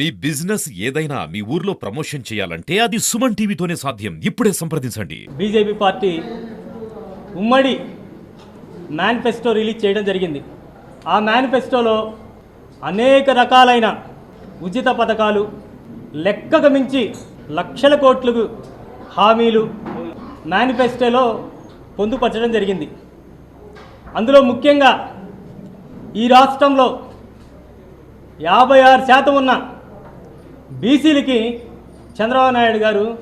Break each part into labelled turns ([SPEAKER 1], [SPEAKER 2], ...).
[SPEAKER 1] మీ business ఏదైనా మీ ఊర్లో promotion చేయాలంటే అది సుమన్ టీవీతోనే సాధ్యం. ఇప్పుడే సంప్రదించండి.
[SPEAKER 2] బీజేపీ పార్టీ ఉమ్మడి మేనిఫెస్టో రిలీజ్ చేయడం జరిగింది. ఆ మేనిఫెస్టోలో అనేక రకాలైన ఉచిత పథకాలు లెక్కకు మించి లక్షల కోట్లు హామీలు మేనిఫెస్టోలో పొందుపరచడం జరిగింది. అందులో ముఖ్యంగా ఈ రాష్ట్రంలో యాభై ఆరు శాతం ఉన్న బీసీలకి చంద్రబాబు నాయుడు గారు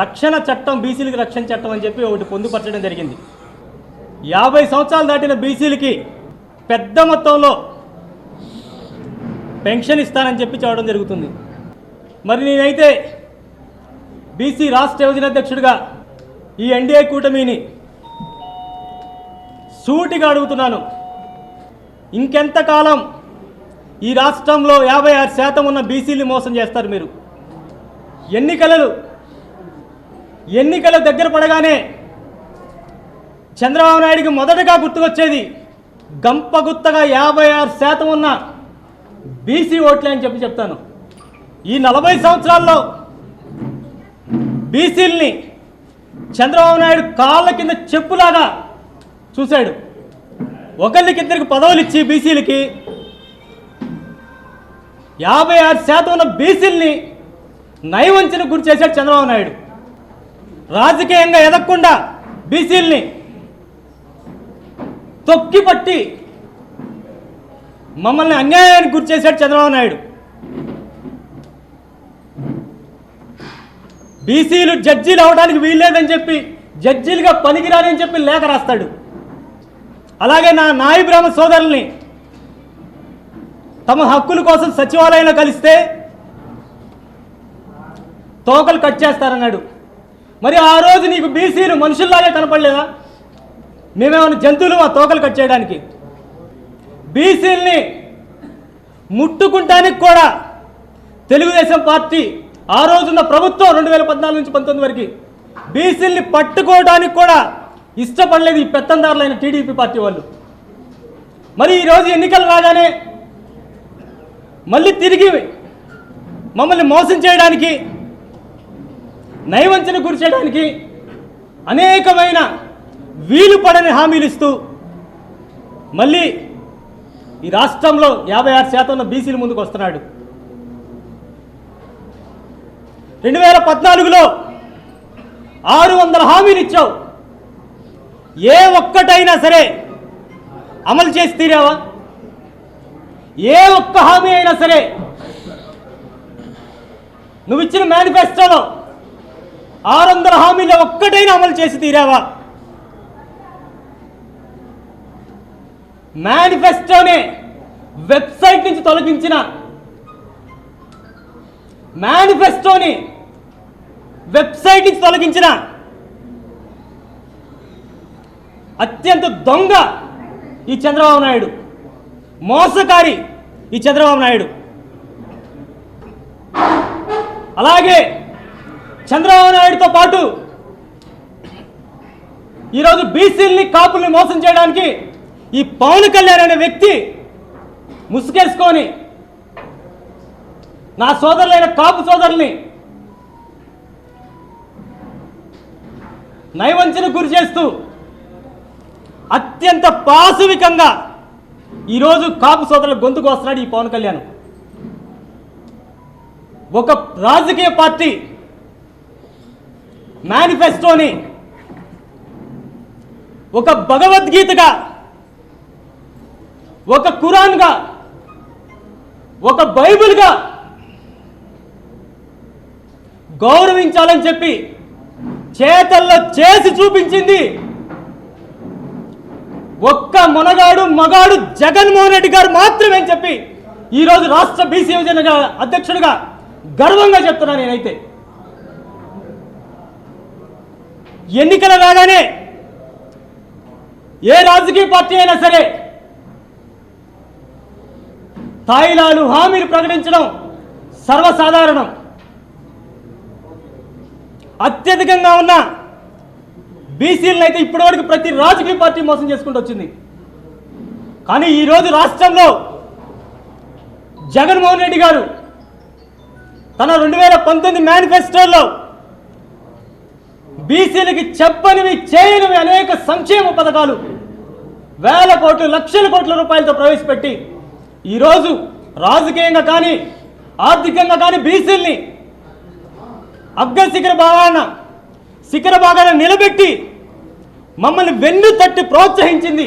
[SPEAKER 2] రక్షణ చట్టం బీసీలకి రక్షణ చట్టం అని చెప్పి ఒకటి పొందుపరచడం జరిగింది. యాభై సంవత్సరాలు దాటిన బీసీలకి పెద్ద మొత్తంలో పెన్షన్ ఇస్తానని చెప్పి చెప్పడం జరుగుతుంది. మరి నేనైతే బీసీ రాష్ట్ర యోజన అధ్యక్షుడిగా ఈ ఎన్డీఏ కూటమిని సూటిగా అడుగుతున్నాను. ఇంకెంతకాలం ఈ రాష్ట్రంలో యాభై ఆరు శాతం ఉన్న బీసీలు మోసం చేస్తారు మీరు. ఎన్నికలు ఎన్నికలు దగ్గర పడగానే చంద్రబాబు నాయుడికి మొదటగా గుర్తుకొచ్చేది గంపగుత్తగా యాభై ఆరు శాతం ఉన్న బీసీ ఓట్లే అని చెప్పి చెప్తాను. ఈ నలభై సంవత్సరాల్లో బీసీల్ని చంద్రబాబు నాయుడు కాళ్ళ కింద చెప్పులాగా చూశాడు. ఒకళ్ళకిద్దరికి పదవులు ఇచ్చి బీసీలకి యాభై ఆరు శాతం ఉన్న బీసీల్ని నయవంచన గురి చేశాడు చంద్రబాబు నాయుడు. రాజకీయంగా ఎదగకుండా బీసీల్ని తొక్కి పట్టి మమ్మల్ని అన్యాయానికి గురి చేశాడు చంద్రబాబు నాయుడు. బీసీలు జడ్జీలు అవడానికి వీల్లేదని చెప్పి జడ్జీలుగా పనికిరాని చెప్పి లేఖ రాస్తాడు. అలాగే నా నాయి బ్రాహ్మ సోదరుల్ని తమ హక్కుల కోసం సచివాలయంలో కలిస్తే తోకలు కట్ చేస్తారన్నాడు. మరి ఆ రోజు నీకు బీసీలు మనుషుల్లాగే కనపడలేదా? మేమేమైనా జంతువులు ఆ తోకలు కట్ చేయడానికి? బీసీల్ని ముట్టుకుంటానికి కూడా తెలుగుదేశం పార్టీ ఆ రోజున్న ప్రభుత్వం రెండు వేల పద్నాలుగు నుంచి పంతొమ్మిది వరకు బీసీల్ని పట్టుకోవడానికి కూడా ఇష్టపడలేదు ఈ పెత్తందారులైన టీడీపీ పార్టీ వాళ్ళు. మరి ఈరోజు ఎన్నికలు రాగానే మళ్ళీ తిరిగి మమ్మల్ని మోసం చేయడానికి నైవంచన గురి చేయడానికి అనేకమైన వీలు పడని హామీలు ఇస్తూ మళ్ళీ ఈ రాష్ట్రంలో యాభై ఆరు శాతం బీసీల ముందుకు వస్తున్నాడు. రెండు వేల పద్నాలుగులో ఆరు వందల హామీలు ఇచ్చావు. ఏ ఒక్కటైనా సరే అమలు చేసి తీరావా? ఏ ఒక్క హామీ అయినా సరే నువ్వు ఇచ్చిన మేనిఫెస్టోలో ఆరు వందల హామీలు ఒక్కటైనా అమలు చేసి తీరావా? మేనిఫెస్టోనే వెబ్సైట్ నుంచి తొలగించిన మేనిఫెస్టోని వెబ్సైట్ నుంచి తొలగించిన అత్యంత దొంగ ఈ చంద్రబాబు నాయుడు. మోసకారి ఈ చంద్రబాబు నాయుడు. అలాగే చంద్రబాబు నాయుడుతో పాటు ఈరోజు బీసీల్ని కాపుల్ని మోసం చేయడానికి ఈ పవన్ కళ్యాణ్ అనే వ్యక్తి ముసుగేసుకొని నా సోదరులైన కాపు సోదరుల్ని నైవంచన గురి చేస్తూ అత్యంత పాశవికంగా ఈరోజు కాపు సోదరుల గొంతుకు వస్తున్నాడు ఈ పవన్ కళ్యాణ్. ఒక రాజకీయ పార్టీ మేనిఫెస్టోని ఒక భగవద్గీతగా ఒక కురాన్గా ఒక బైబిల్గా గౌరవించాలని చెప్పి చేతల్లో చేసి చూపించింది ఒక్క మొనగాడు మగాడు జగన్మోహన్ రెడ్డి గారు మాత్రమే చెప్పి ఈరోజు రాష్ట్ర బీసీ యువజన అధ్యక్షుడిగా గర్వంగా చెప్తున్నా నేనైతే. ఎన్నికలు రాగానే ఏ రాజకీయ పార్టీ అయినా సరే తాయిలాలు హామీలు ప్రకటించడం సర్వసాధారణం. అత్యధికంగా ఉన్న బీసీలను అయితే ఇప్పటివరకు ప్రతి రాజకీయ పార్టీ మోసం చేసుకుంటూ వచ్చింది. కానీ ఈరోజు రాష్ట్రంలో జగన్మోహన్ రెడ్డి గారు తన రెండు వేల పంతొమ్మిది మేనిఫెస్టోలో బీసీలకి చెప్పనివి చేయనివి అనేక సంక్షేమ పథకాలు వేల కోట్లు లక్షల కోట్ల రూపాయలతో ప్రవేశపెట్టి ఈరోజు రాజకీయంగా కానీ ఆర్థికంగా కానీ బీసీల్ని అగ్గశిఖర భావాన శిఖర భాగాన్ని నిలబెట్టి మమ్మల్ని వెన్ను తట్టి ప్రోత్సహించింది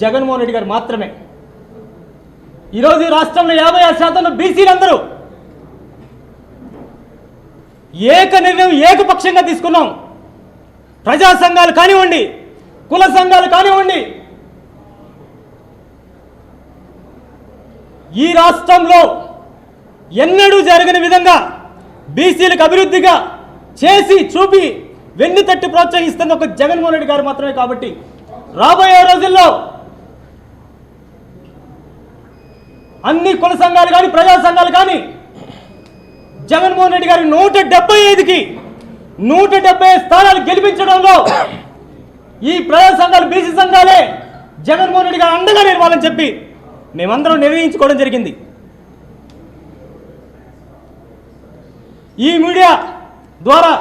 [SPEAKER 2] జగన్మోహన్ రెడ్డి గారు మాత్రమే. ఈరోజు ఈ రాష్ట్రంలో యాభై ఆరు శాతం బీసీలందరూ ఏక నిర్ణయం ఏకపక్షంగా తీసుకున్నాం. ప్రజా సంఘాలు కానివ్వండి కుల సంఘాలు కానివ్వండి. ఈ రాష్ట్రంలో ఎన్నడూ జరగని విధంగా బీసీలకు అభివృద్ధిగా చేసి చూపి వెన్ను తట్టి ప్రోత్సహిస్తుంది ఒక జగన్మోహన్ రెడ్డి గారు మాత్రమే కాబట్టి రాబోయే రోజుల్లో అన్ని కుల సంఘాలు కానీ ప్రజా సంఘాలు కానీ జగన్మోహన్ రెడ్డి గారి నూట డెబ్బై ఐదుకి నూట డెబ్బై ఐదు స్థానాలు గెలిపించడంలో ఈ ప్రజా సంఘాలు బీసీ సంఘాలే జగన్మోహన్ రెడ్డి గారు అండగా నిలవాలని చెప్పి మేమందరం నిర్ణయించుకోవడం జరిగింది. ఈ మీడియా ద్వారా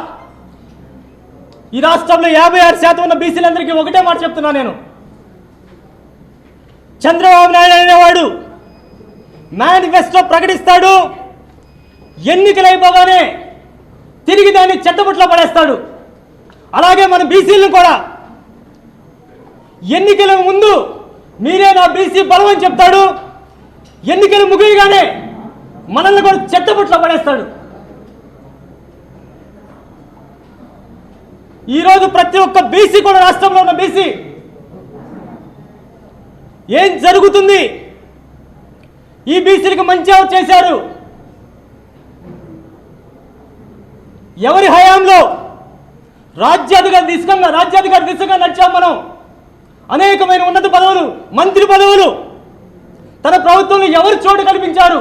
[SPEAKER 2] ఈ రాష్ట్రంలో యాభై ఆరు శాతం ఉన్న బీసీలందరికీ ఒకటే మాట చెప్తున్నా నేను. చంద్రబాబు నాయుడు అనేవాడు మేనిఫెస్టో ప్రకటిస్తాడు ఎన్నికలు అయిపోగానే తిరిగి దాన్ని చెత్తబుట్లో పడేస్తాడు. అలాగే మన బీసీలను కూడా. ఎన్నికల ముందు మీరే నా బీసీ బలం అని చెప్తాడు ఎన్నికలు ముగియగానే మనల్ని కూడా చెత్తబుట్లో పడేస్తాడు. ఈరోజు ప్రతి ఒక్క బీసీ కూడా రాష్ట్రంలో ఉన్న బీసీ ఏం జరుగుతుంది? ఈ బీసీలకు మంచి చేశారు? ఎవరి హయాంలో రాజ్యాధికారి దిశగా రాజ్యాధికారి దిశగా నడిచాం మనం. అనేకమైన ఉన్నత పదవులు మంత్రి పదవులు తన ప్రభుత్వంలో ఎవరు చోటు కల్పించారు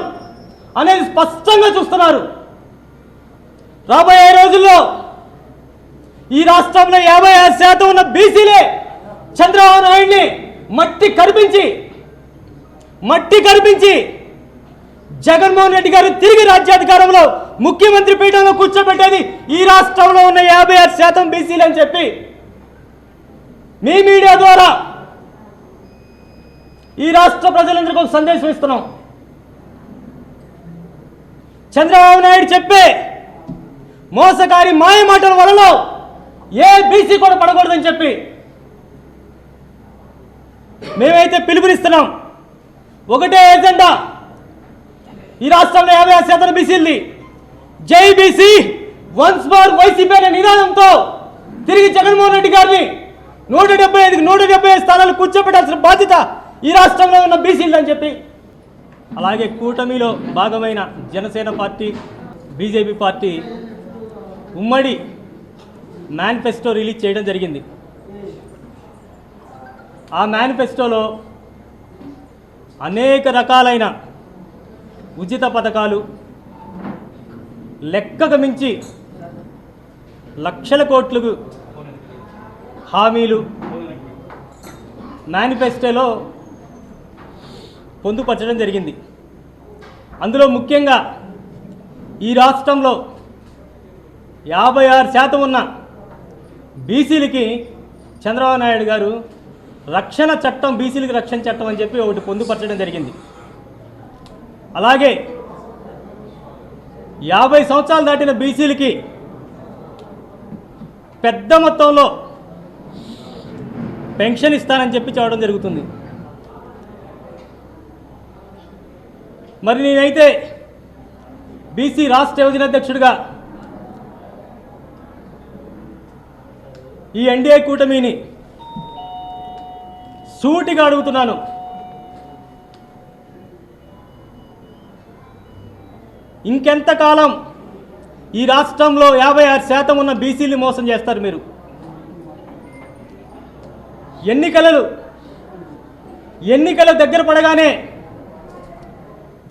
[SPEAKER 2] అనేది స్పష్టంగా చూస్తున్నారు. రాబోయే రోజుల్లో ఈ రాష్ట్రంలో యాభై ఆరు శాతం ఉన్న బీసీలే చంద్రబాబు నాయుడిని మట్టి కరిపించి మట్టి కరిపించి జగన్మోహన్ రెడ్డి గారు తిరిగి రాజ్యాధికారంలో ముఖ్యమంత్రి పీఠంలో కూర్చోబెట్టేది ఈ రాష్ట్రంలో ఉన్న యాభై ఆరు శాతం బీసీలు అని చెప్పి మీ మీడియా ద్వారా ఈ రాష్ట్ర ప్రజలందరికీ ఒక సందేశం ఇస్తున్నాం. చంద్రబాబు నాయుడు చెప్పే మోసకారి మాయ మాటల వలలో ఏ బీసీ కూడా పడకూడదని చెప్పి మేమైతే పిలుపునిస్తున్నాం. ఒకటే ఎజెండా. ఈ రాష్ట్రంలో యాభై ఆరు శాతం బీసీ జై బీసీ వన్స్ మోర్ వైసీపీ అనే నినాదంతో తిరిగి జగన్మోహన్ రెడ్డి గారిని నూట డెబ్బై ఐదుకి నూట డెబ్బై ఐదు స్థానాలు కూర్చోబెట్టాల్సిన బాధ్యత ఈ రాష్ట్రంలో ఉన్న బీసీలు అని చెప్పి. అలాగే కూటమిలో భాగమైన జనసేన పార్టీ బీజేపీ పార్టీ ఉమ్మడి మేనిఫెస్టో రిలీజ్ చేయడం జరిగింది. ఆ మేనిఫెస్టోలో అనేక రకాలైన ఉచిత పథకాలు లెక్కకు మించి లక్షల కోట్లకు హామీలు మేనిఫెస్టోలో పొందుపరచడం జరిగింది. అందులో ముఖ్యంగా ఈ రాష్ట్రంలో యాభై ఆరు శాతం ఉన్న బీసీలకి చంద్రబాబు నాయుడు గారు రక్షణ చట్టం బీసీలకి రక్షణ చట్టం అని చెప్పి ఒకటి పొందుపరచడం జరిగింది. అలాగే యాభై సంవత్సరాలు దాటిన బీసీలకి పెద్ద మొత్తంలో పెన్షన్ ఇస్తానని చెప్పి చెప్పడం జరుగుతుంది. మరి నేనైతే బీసీ రాష్ట్ర యువజన అధ్యక్షుడిగా ఈ ఎన్డీఏ కూటమిని సూటిగా అడుగుతున్నాను. ఇంకెంతకాలం ఈ రాష్ట్రంలో యాభై ఆరు శాతం ఉన్న బీసీలు మోసం చేస్తారు మీరు? ఎన్నికలు ఎన్నికల దగ్గర పడగానే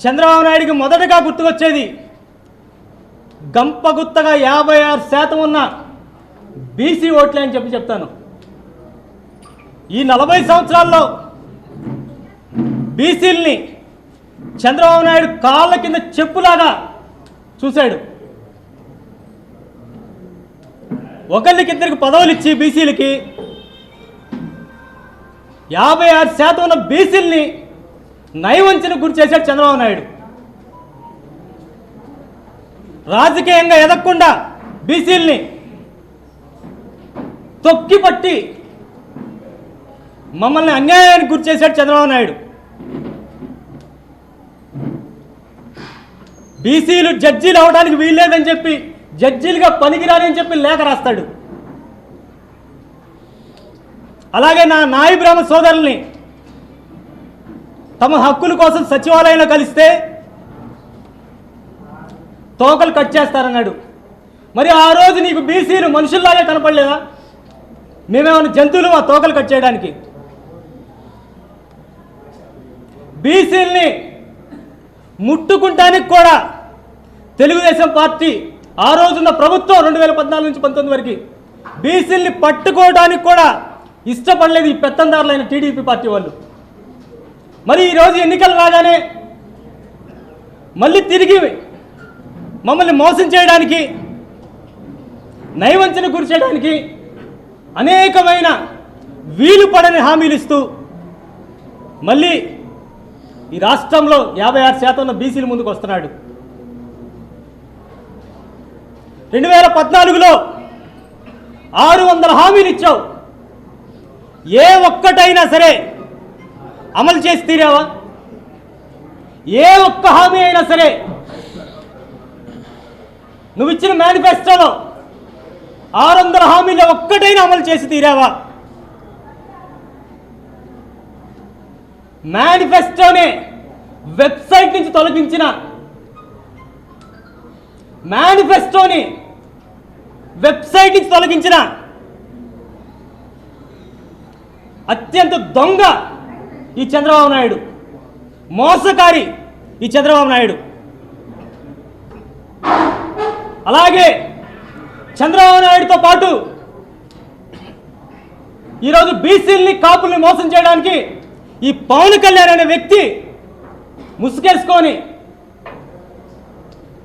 [SPEAKER 2] చంద్రబాబు నాయుడికి మొదటగా గుర్తుకొచ్చేది గంపగుత్తగా యాభై ఆరు శాతం ఉన్న బీసీ ఓట్లే అని చెప్పి చెప్తాను. ఈ నలభై సంవత్సరాల్లో బీసీల్ని చంద్రబాబు నాయుడు కాళ్ళ కింద చెప్పులాగా చూశాడు. ఒకళ్ళకిద్దరికి పదవులు ఇచ్చి బీసీలకి యాభై ఆరు శాతం ఉన్న బీసీల్ని నయవంచన గురి చేశాడు చంద్రబాబు నాయుడు. రాజకీయంగా ఎదగకుండా బీసీల్ని తొక్కిపట్టి మమ్మల్ని అన్యాయానికి గురి చేశాడు చంద్రబాబు నాయుడు. బీసీలు జడ్జీలు అవడానికి వీల్లేదని చెప్పి జడ్జీలుగా పనికిరాని చెప్పి లేఖ రాస్తాడు. అలాగే నా నాయి బ్రాహ్మ సోదరుల్ని తమ హక్కుల కోసం సచివాలయంలో కలిస్తే తోకలు కట్ చేస్తారన్నాడు. మరి ఆ రోజు నీకు బీసీలు మనుషుల్లాగే కనపడలేదా? మేమేమైనా జంతువులు మా తోకలు కట్ చేయడానికి? బీసీల్ని ముట్టుకుంటానికి కూడా తెలుగుదేశం పార్టీ ఆ రోజున్న ప్రభుత్వం రెండు వేల పద్నాలుగు నుంచి పంతొమ్మిది వరకు బీసీల్ని పట్టుకోవడానికి కూడా ఇష్టపడలేదు ఈ పెత్తందారులైన టీడీపీ పార్టీ వాళ్ళు. మరి ఈరోజు ఎన్నికలు రాగానే మళ్ళీ తిరిగి మమ్మల్ని మోసం చేయడానికి నయవంచన గురి చేయడానికి అనేకమైన వీలు పడని హామీలు ఇస్తూ మళ్ళీ ఈ రాష్ట్రంలో యాభై ఆరు శాతం బీసీలు బీసీల ముందుకు వస్తున్నాడు. రెండు వేల పద్నాలుగులో ఆరు వందల హామీలు ఇచ్చావు. ఏ ఒక్కటైనా సరే అమలు చేసి తీరావా? ఏ ఒక్క హామీ అయినా సరే నువ్వు ఇచ్చిన మేనిఫెస్టోలో ఆరు వందల హామీలో ఒక్కటైనా అమలు చేసి తీరావా? మేనిఫెస్టోనే వెబ్సైట్ నుంచి తొలగించిన మేనిఫెస్టోని వెబ్సైట్ నుంచి తొలగించిన అత్యంత దొంగ ఈ చంద్రబాబు నాయుడు మోసకారి ఈ చంద్రబాబు నాయుడు. అలాగే చంద్రబాబు నాయుడుతో పాటు ఈరోజు బీసీల్ని కాపుల్ని మోసం చేయడానికి ఈ పవన్ కళ్యాణ్ అనే వ్యక్తి ముసుగేసుకొని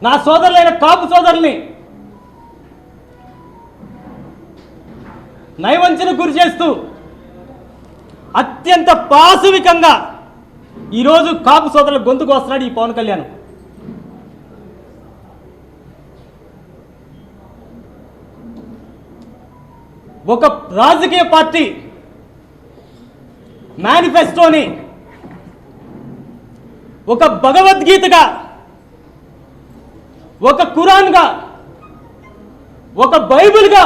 [SPEAKER 2] నా సోదరులైన కాపు సోదరుల్ని నైవంచన గురి చేస్తూ అత్యంత పాశవికంగా ఈరోజు కాపు సోదరుల గొంతుకు వస్తున్నాడు ఈ పవన్ కళ్యాణ్. ఒక రాజకీయ పార్టీ మేనిఫెస్టోని ఒక భగవద్గీతగా ఒక కురాన్గా ఒక బైబిల్గా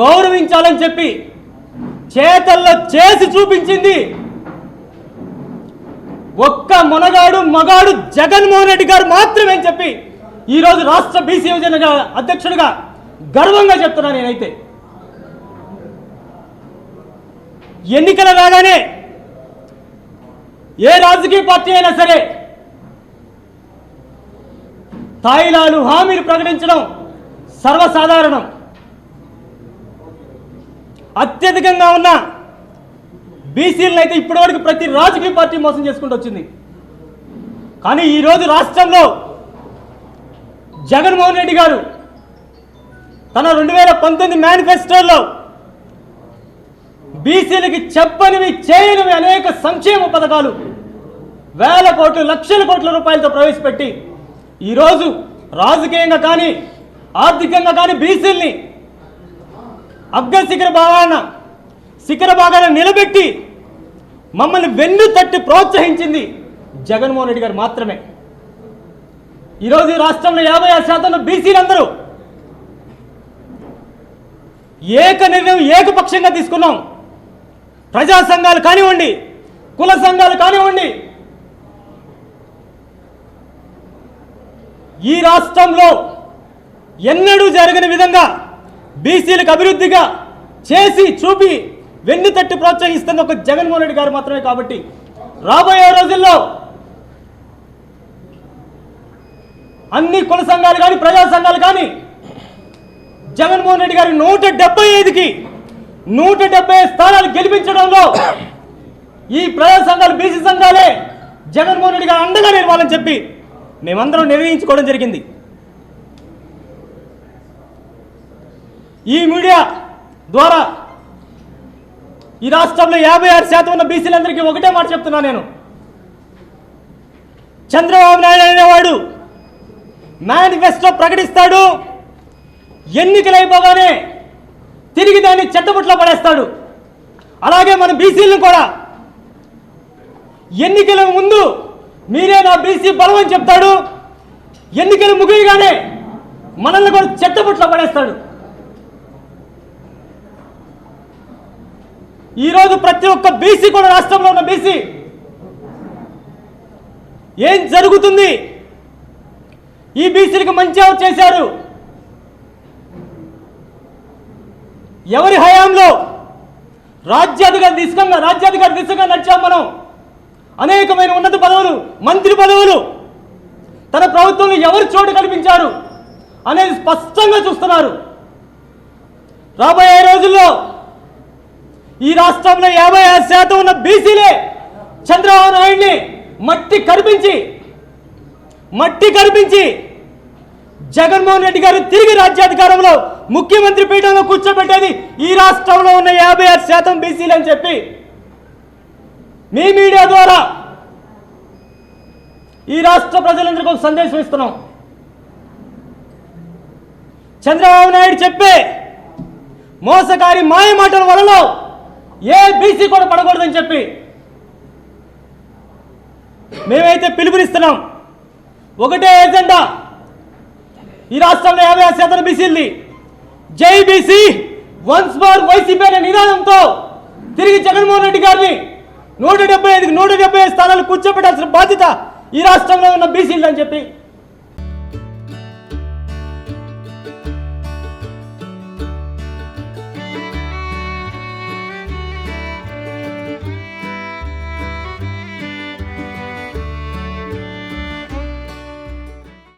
[SPEAKER 2] గౌరవించాలని చెప్పి చేతల్లో చేసి చూపించింది ఒక్క మునగాడు మగాడు జగన్మోహన్ రెడ్డి గారు మాత్రమే అని చెప్పి ఈరోజు రాష్ట్ర బీసీ యువజన అధ్యక్షుడిగా గర్వంగా చెప్తున్నా నేనైతే. ఎన్నికల రాగానే ఏ రాజకీయ పార్టీ అయినా సరే తాయిలాలు హామీలు ప్రకటించడం సర్వసాధారణం. అత్యధికంగా ఉన్న బీసీలను అయితే ఇప్పటివరకు ప్రతి రాజకీయ పార్టీ మోసం చేసుకుంటూ వచ్చింది. కానీ ఈరోజు రాష్ట్రంలో జగన్మోహన్ రెడ్డి గారు తన రెండు వేల పంతొమ్మిది మేనిఫెస్టోలో బీసీలకి చెప్పనివి చేయనివి అనేక సంక్షేమ పథకాలు వేల కోట్లు లక్షల కోట్ల రూపాయలతో ప్రవేశపెట్టి ఈరోజు రాజకీయంగా కానీ ఆర్థికంగా కానీ బీసీల్ని అగ్ర శిఖర భాగాన శిఖర భాగాన నిలబెట్టి మమ్మల్ని వెన్ను తట్టి ప్రోత్సహించింది జగన్మోహన్ రెడ్డి గారు మాత్రమే. ఈరోజు ఈ రాష్ట్రంలో యాభై ఆరు శాతంలో బీసీలందరూ ఏక నిర్ణయం ఏకపక్షంగా తీసుకున్నాం. ప్రజా సంఘాలు కానివ్వండి కుల సంఘాలు కానివ్వండి. ఈ రాష్ట్రంలో ఎన్నడూ జరగని విధంగా బీసీలకు అభివృద్ధిగా చేసి చూపి వెన్ను తట్టి ప్రోత్సహిస్తున్న ఒక జగన్మోహన్ రెడ్డి గారు మాత్రమే కాబట్టి రాబోయే రోజుల్లో అన్ని కుల సంఘాలు కానీ ప్రజా సంఘాలు కానీ జగన్మోహన్ రెడ్డి గారి నూట డెబ్బై ఐదుకి నూట డెబ్బై స్థానాలు గెలిపించడంలో ఈ ప్రజా సంఘాలు బీసీ సంఘాలే జగన్మోహన్ రెడ్డి గారు అండగా నిలవాలని చెప్పి మేమందరం నిర్ణయించుకోవడం జరిగింది. ఈ మీడియా ద్వారా ఈ రాష్ట్రంలో యాభై ఆరు శాతం ఉన్న బీసీలందరికీ ఒకటే మాట చెప్తున్నా నేను. చంద్రబాబు నాయుడు అనేవాడు మేనిఫెస్టో ప్రకటిస్తాడు ఎన్నికలు అయిపోగానే తిరిగి దాన్ని చెత్తబుట్లో పడేస్తాడు. అలాగే మన బీసీలను కూడా. ఎన్నికల ముందు మీరే నా బీసీ బలం అని చెప్తాడు. ఎన్నికలు ముగియగానే మనల్ని కూడా చెత్తబుట్లో పడేస్తాడు. ఈరోజు ప్రతి ఒక్క బీసీ కూడా రాష్ట్రంలో ఉన్న బీసీ ఏం జరుగుతుంది? ఈ బీసీలకు మంచి చేశారు? ఎవరి హయాంలో రాజ్యాధికారి దిశగా రాజ్యాధికారి దిశగా నడిచాం మనం. అనేకమైన ఉన్నత పదవులు మంత్రి పదవులు తన ప్రభుత్వంలో ఎవరు చోటు కల్పించారు అనేది స్పష్టంగా చూస్తున్నారు. రాబోయే రోజుల్లో ఈ రాష్ట్రంలో యాభై ఆరు శాతం ఉన్న బీసీలే చంద్రబాబు నాయుడిని మట్టి కరిపించి మట్టి కరిపించి జగన్మోహన్ రెడ్డి గారు తిరిగి రాజ్యాధికారంలో ముఖ్యమంత్రి పీఠంలో కూర్చోబెట్టేది ఈ రాష్ట్రంలో ఉన్న యాభై ఆరు శాతం బీసీలు అని చెప్పి మీ మీడియా ద్వారా ఈ రాష్ట్ర ప్రజలందరికీ ఒక సందేశం ఇస్తున్నాం. చంద్రబాబు నాయుడు చెప్పే మోసకారి మాయ మాటల వలలో ఏ బీసీ కూడా పడకూడదని చెప్పి మేమైతే పిలుపునిస్తున్నాం. ఒకటే ఎజెండా ఈ రాష్ట్రంలో యాభై ఆరు శాతం బీసీలది జై బీసీ వన్స్ మోర్ వైసీపీ అనే నినాదంతో తిరిగి జగన్మోహన్ రెడ్డి గారిని నూట డెబ్బై ఐదుకి నూట డెబ్బై ఐదు స్థానాలు కూర్చోబెట్టాల్సిన బాధ్యత ఈ రాష్ట్రంలో ఉన్న బీసీలు అని చెప్పి